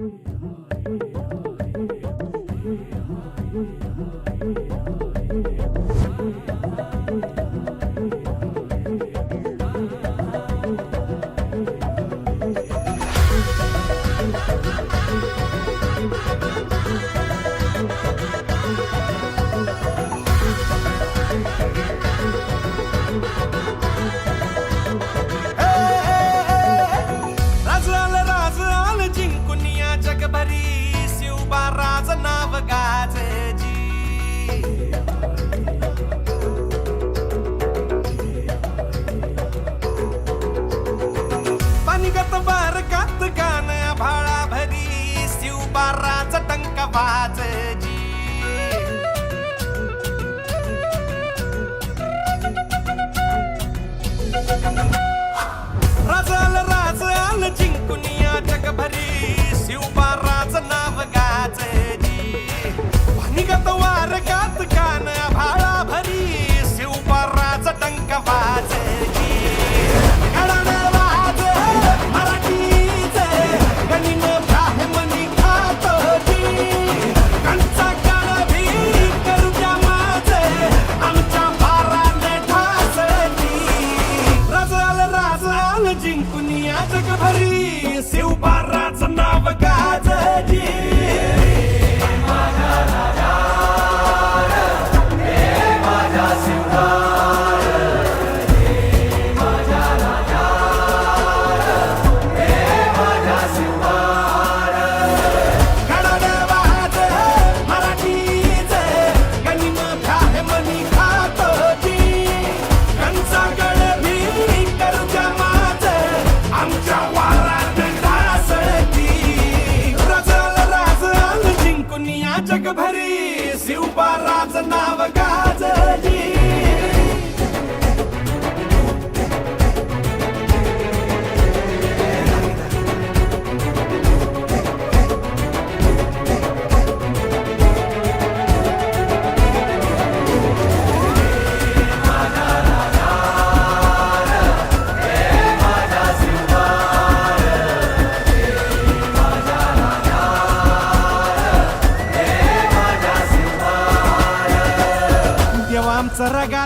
Hallelujah.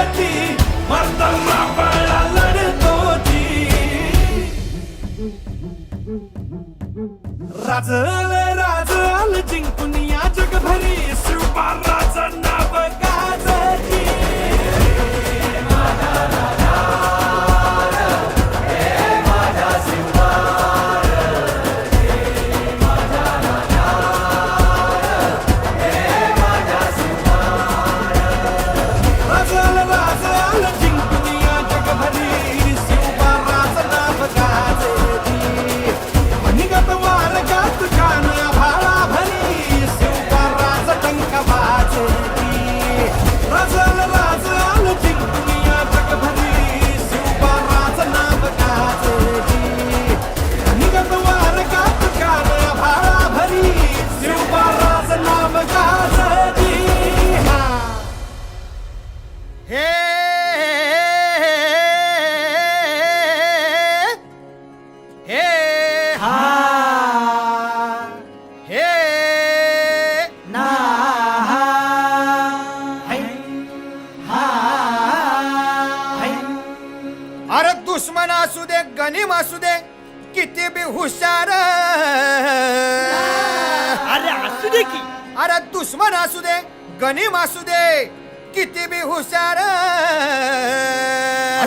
लढती मरताना बाळा लढतो राजल राजल जिंकून या जगभरी. शिवबा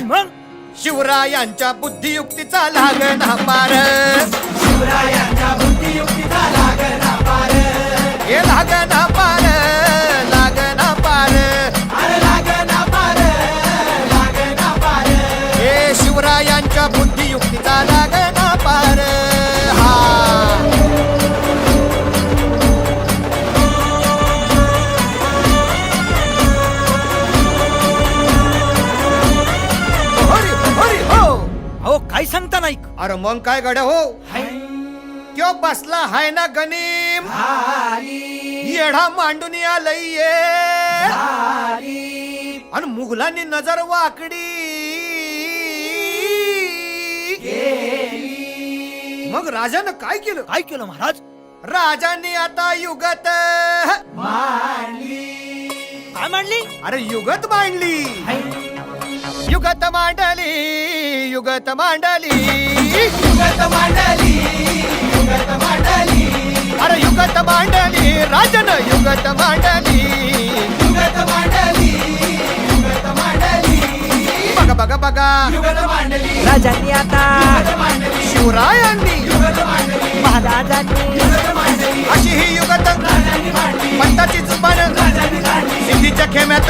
मग शिवरायांच्या बुद्धियुक्तीचा लागना पार. शिवरायांच्या बुद्धियुक्तीचा लागना पार. हे लागना अरे मग काय गड्या हो? त्यो बसला हाय ना गनीम? येढा मांडून आलय ये आणि मुघलांनी नजर वाकडी. मग राजानं काय केलं? काय केलं महाराज? राजांनी आता युगत काय मांडली? अरे युगत मांडली. युगत मांडली युगत मांडली युगत मांडली युगत मांडली अरे युगत मांडली राजन युगत मांडली युगत मांडली युगत मांडली बघा बघा बघा. युगत मांडली राजांनी आता शिवरायांनी महाराजांनी अशी ही युगत पंताची जुबान सिद्धीच्या खेम्यात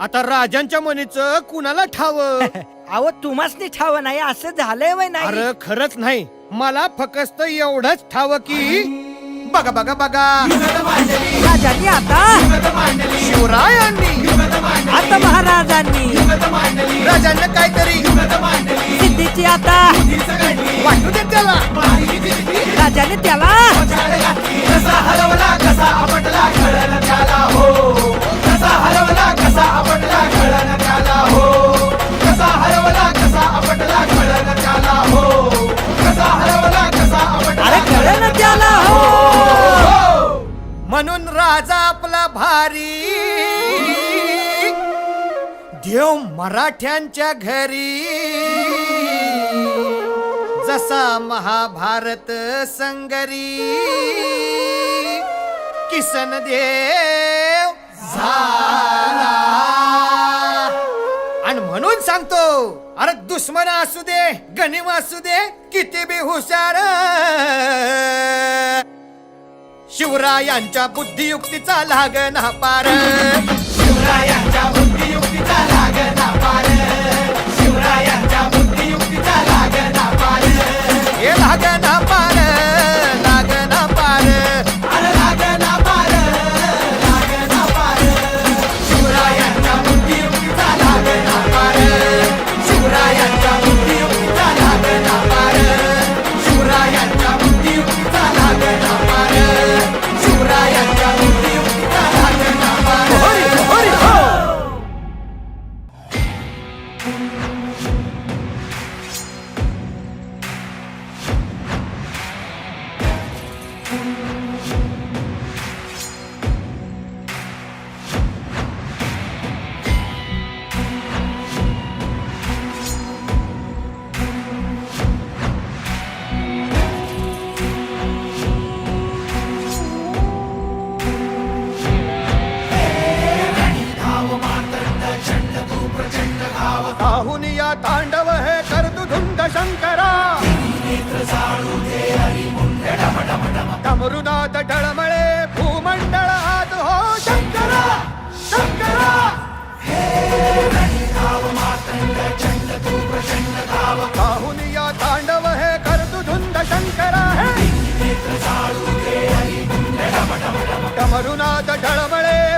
आता राजांच्या मनीचं कुणाला ठाव? अहो तुम्हासनी ठाव नाही असं झालंय वय नाही. अरे खरंच नाही. मला फकस्त एवढंच ठाव की बघा बघा बघा. राजांनी आता शिवरायांनी. आता महाराजांनी राजांना काहीतरी सिद्धीची आता वाटू दे त्याला. राजाने त्याला अरे म्हणून राजा आपला भारी. देव मराठ्यांच्या घरी. जसा महाभारत संगरी. किसन देव झाला. आणि म्हणून सांगतो अरे दुश्मन असू दे गणिम असू दे किती बी हुशार. शिवरायांच्या बुद्धियुक्तीचा लागना पार. शिवरायांच्या बुद्धियुक्तीचा काहून या तांडव हे करतु धुंद शंकरा। डमरुनाथ डळमळे भूमंडळ आत हो शंकरा शंकरा। काहून या तांडव हे करतु शंकरा हे। डमरुनाथ डळमळे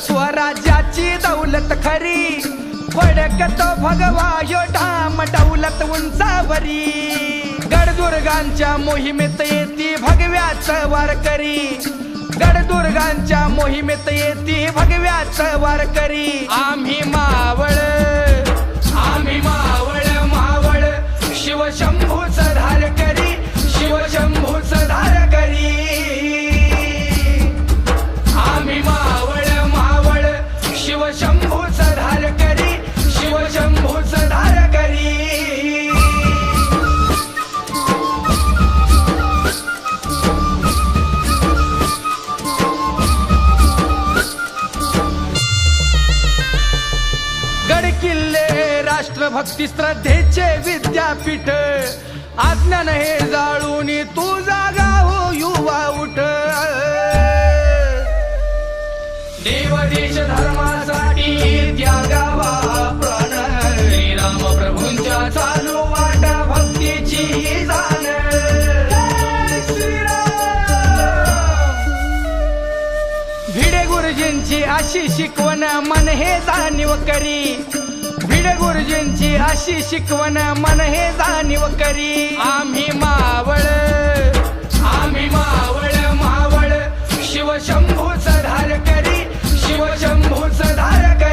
स्वराज्याची दौलत खरी. फडकतो भगवा यो ढाम दौलत उंचावरी. गडदुर्गांच्या मोहिमेत येती भगव्याच वारकरी. गडदुर्गांच्या मोहिमेत येती भगव्याच वारकरी. आम्ही मावळ आम्ही मावळ मावळ. शिवशंभूच धार करी. भक्ती श्रद्धेचे विद्यापीठ. आज्ञान हे जाळून तू जागा हो युवा उठ. देव देश धर्मासाठी त्यागावा प्राण. राम प्रभूंच्या चालू वाटा भक्तीची जाण. भिडे गुरुजींची अशी शिकवण मन हे जाणीव करी. गुरुजींची अशी शिकवण मन हे जाणीव करी. आम्ही मावळ आम्ही मावळ मावळ. शिवशंभूच धार करी शिवशंभूच धार करी शिव मावळ धार करी.